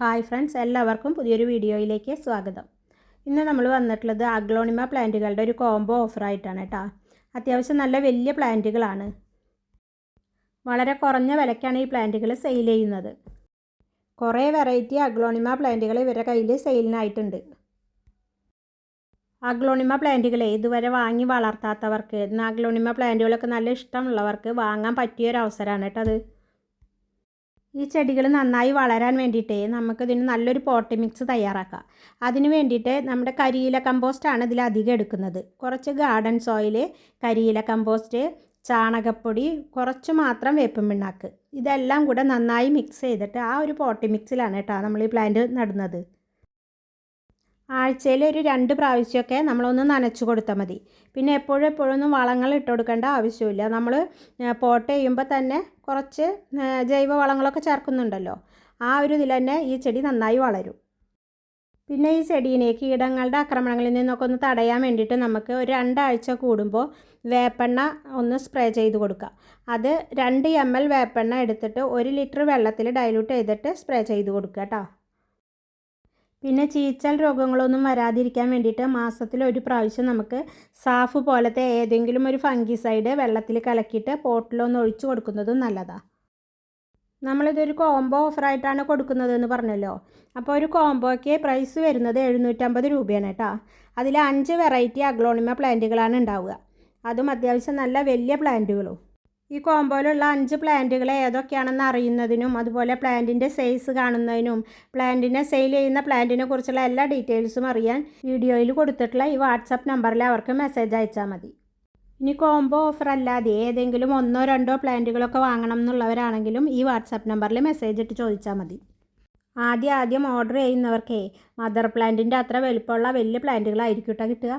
Hi friends എല്ലാവർക്കും പുതിയൊരു വീഡിയോയിലേക്ക് സ്വാഗതം. ഇന്ന് നമ്മൾ വന്നിട്ടുള്ളത് അഗ്ലോണിമ പ്ലാന്റുകളുടെ ഒരു കോംബോ ഓഫറായിട്ടാണ് കേട്ടോ അത്യാവശ്യം നല്ല വലിയ പ്ലാന്റുകളാണ്. വളരെ കുറഞ്ഞ വിലയ്ക്കാണ് ഈ പ്ലാന്റുകൾ സെയിൽ ചെയ്യുന്നത്. കുറേ വെറൈറ്റി അഗ്ലോണിമ പ്ലാന്റുകൾ ഇവരുടെ കയ്യിൽ സെയിലിനായിട്ടുണ്ട് അഗ്ലോണിമ പ്ലാന്റുകളെ ഇതുവരെ വാങ്ങി വളർത്താത്തവർക്ക് അഗ്ലോണിമ പ്ലാന്റുകളൊക്കെ നല്ല ഇഷ്ടമുള്ളവർക്ക് വാങ്ങാൻ പറ്റിയ ഒരു അവസരമാണ് കേട്ടോ അത്. ഈ ചെടികൾ നന്നായി വളരാൻ വേണ്ടിയിട്ട് നമുക്കിതിന് നല്ലൊരു പോട്ടി മിക്സ് തയ്യാറാക്കാം. അതിന് വേണ്ടിയിട്ട് നമ്മുടെ കരിയില കമ്പോസ്റ്റാണ് ഇതിൽ അധികം എടുക്കുന്നത്. കുറച്ച് ഗാർഡൻ സോയിൽ കരിയില കമ്പോസ്റ്റ് ചാണകപ്പൊടി കുറച്ച് മാത്രം വേപ്പും പിണ്ണാക്ക്. ഇതെല്ലാം കൂടെ നന്നായി മിക്സ് ചെയ്തിട്ട് ആ ഒരു പോട്ടി മിക്സിലാണ് കേട്ടോ നമ്മൾ ഈ പ്ലാന്റ് നടുന്നത്. ആഴ്ചയിൽ ഒരു രണ്ട് പ്രാവശ്യമൊക്കെ നമ്മളൊന്ന് നനച്ചു കൊടുത്താൽ മതി. പിന്നെ എപ്പോഴും എപ്പോഴൊന്നും വളങ്ങൾ ഇട്ട് കൊടുക്കേണ്ട ആവശ്യമില്ല. നമ്മൾ പോട്ട് ചെയ്യുമ്പോൾ തന്നെ കുറച്ച് ജൈവ വളങ്ങളൊക്കെ ചേർക്കുന്നുണ്ടല്ലോ. ആ ഒരു ഇതിൽ തന്നെ ഈ ചെടി നന്നായി വളരും. പിന്നെ ഈ ചെടീനെ കീടങ്ങളുടെ ആക്രമണങ്ങളിൽ നിന്നൊക്കെ ഒന്ന് തടയാൻ വേണ്ടിയിട്ട് നമുക്ക് ഒരു രണ്ടാഴ്ച കൂടുമ്പോൾ വേപ്പെണ്ണ ഒന്ന് സ്പ്രേ ചെയ്ത് കൊടുക്കുക. അത് രണ്ട് എം എൽ വേപ്പെണ്ണ എടുത്തിട്ട് ഒരു ലിറ്റർ വെള്ളത്തിൽ ഡൈല്യൂട്ട് ചെയ്തിട്ട് സ്പ്രേ ചെയ്ത് കൊടുക്കുക കേട്ടോ. പിന്നെ ചീച്ചൽ രോഗങ്ങളൊന്നും വരാതിരിക്കാൻ വേണ്ടിയിട്ട് മാസത്തിൽ ഒരു പ്രാവശ്യം നമുക്ക് സാഫ് പോലത്തെ ഏതെങ്കിലും ഒരു ഫംഗിസൈഡ് വെള്ളത്തിൽ കലക്കിയിട്ട് പോട്ടിലൊന്ന് ഒഴിച്ചു കൊടുക്കുന്നതും നല്ലതാണ് നമ്മളിതൊരു കോംബോ ഓഫറായിട്ടാണ് കൊടുക്കുന്നതെന്ന് പറഞ്ഞല്ലോ. അപ്പോൾ ഒരു കോംബോയ്ക്ക് പ്രൈസ് വരുന്നത് എഴുന്നൂറ്റമ്പത് രൂപയാണ് കേട്ടോ. അതിൽ അഞ്ച് വെറൈറ്റി അഗ്ലോണിമ പ്ലാന്റുകളാണ് ഉണ്ടാവുക. അതും അത്യാവശ്യം നല്ല വലിയ പ്ലാന്റുകളും. ഈ കോമ്പോയിലുള്ള അഞ്ച് പ്ലാന്റുകൾ ഏതൊക്കെയാണെന്ന് അറിയുന്നതിനും അതുപോലെ പ്ലാന്റിന്റെ സൈസ് കാണുന്നതിനും പ്ലാന്റിനെ സെയിൽ ചെയ്യുന്ന പ്ലാന്റിനെ കുറിച്ചുള്ള എല്ലാ ഡീറ്റെയിൽസും അറിയാൻ വീഡിയോയിൽ കൊടുത്തിട്ടുള്ള ഈ വാട്സപ്പ് നമ്പറിൽ അവർക്ക് മെസ്സേജ് അയച്ചാൽ മതി. ഇനി കോംബോ ഓഫർ അല്ലാതെ ഏതെങ്കിലും ഒന്നോ രണ്ടോ പ്ലാന്റുകളൊക്കെ വാങ്ങണം എന്നുള്ളവരാണെങ്കിലും ഈ വാട്സപ്പ് നമ്പറിൽ മെസ്സേജ് ഇട്ട് ചോദിച്ചാൽ മതി. ആദ്യം ആദ്യം ഓർഡർ ചെയ്യുന്നവർക്കേ മദർ പ്ലാന്റിന്റെ അത്ര വലുപ്പമുള്ള വലിയ പ്ലാന്റുകളായിരിക്കും കേട്ടോ കിട്ടുക.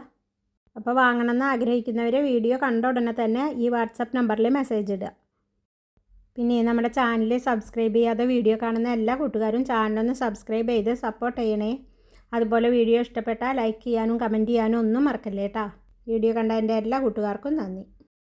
അപ്പോൾ വാങ്ങണമെന്ന് ആഗ്രഹിക്കുന്നവർ വീഡിയോ കണ്ട ഉടനെ തന്നെ ഈ വാട്സപ്പ് നമ്പറിൽ മെസ്സേജ് ഇടുക. പിന്നെ നമ്മുടെ ചാനൽ സബ്സ്ക്രൈബ് ചെയ്യാതെ വീഡിയോ കാണുന്ന എല്ലാ കൂട്ടുകാരും ചാനലൊന്ന് സബ്സ്ക്രൈബ് ചെയ്ത് സപ്പോർട്ട് ചെയ്യണേ. അതുപോലെ വീഡിയോ ഇഷ്ടപ്പെട്ടാൽ ലൈക്ക് ചെയ്യാനും കമന്റ് ചെയ്യാനും ഒന്നും മറക്കല്ലേട്ടാ. വീഡിയോ കണ്ട എന്റെ എല്ലാ കൂട്ടുകാർക്കും നന്ദി.